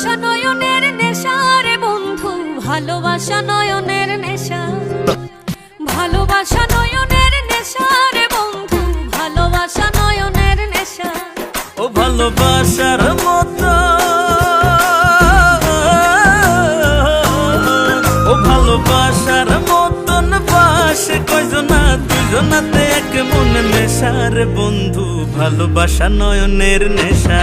ভালোবাসা নয়নের নেশা ভালোবাসা নয়নের নেশা। রে বন্ধু, ভালোবাসা নয়নের নেশা। ও ভালোবাসার মতো। ও ভালোবাসার মতন বাসে, কয়জনা দুজনাতে এক মনে নেশার বন্ধু, ভালোবাসা নয়নের নেশা।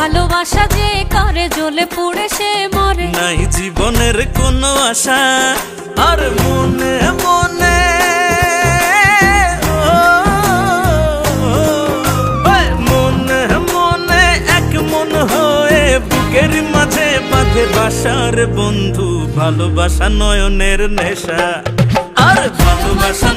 ভালোবাসা যে করে জ্বলে পুড়ে সে মরে। নাই জীবনের কোনো আশা, আর মনে মনে। মনে মনে এক মন হয়ে বুকের মাঝে বাঁধে বাসার বন্ধু, ভালোবাসা নয়নের নেশা। আর ভালোবাসা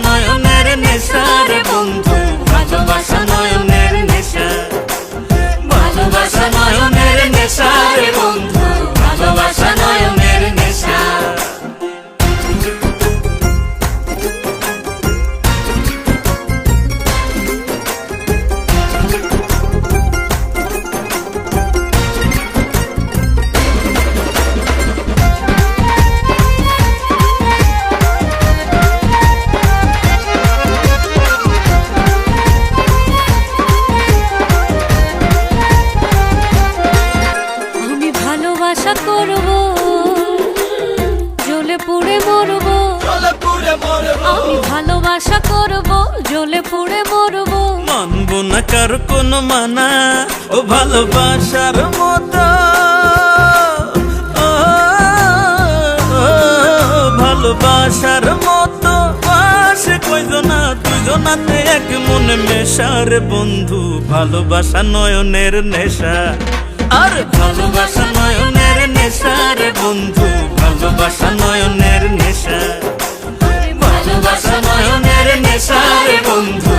পুড়ে মরব। আমি ভালোবাসা করব জ্বলে পুড়ে মরব। মানবো না কার কোনো মানা ও ভালোবাসার মতো। ভালোবাসার মতো। পাশে কয়জনা দুজনাতে এক মনে মেশার বন্ধু ভালোবাসা নয়নের নেশা। আর ভালোবাসা নয়নের নেশা রে বন্ধু ভালোবাসা সারে বন্ধু।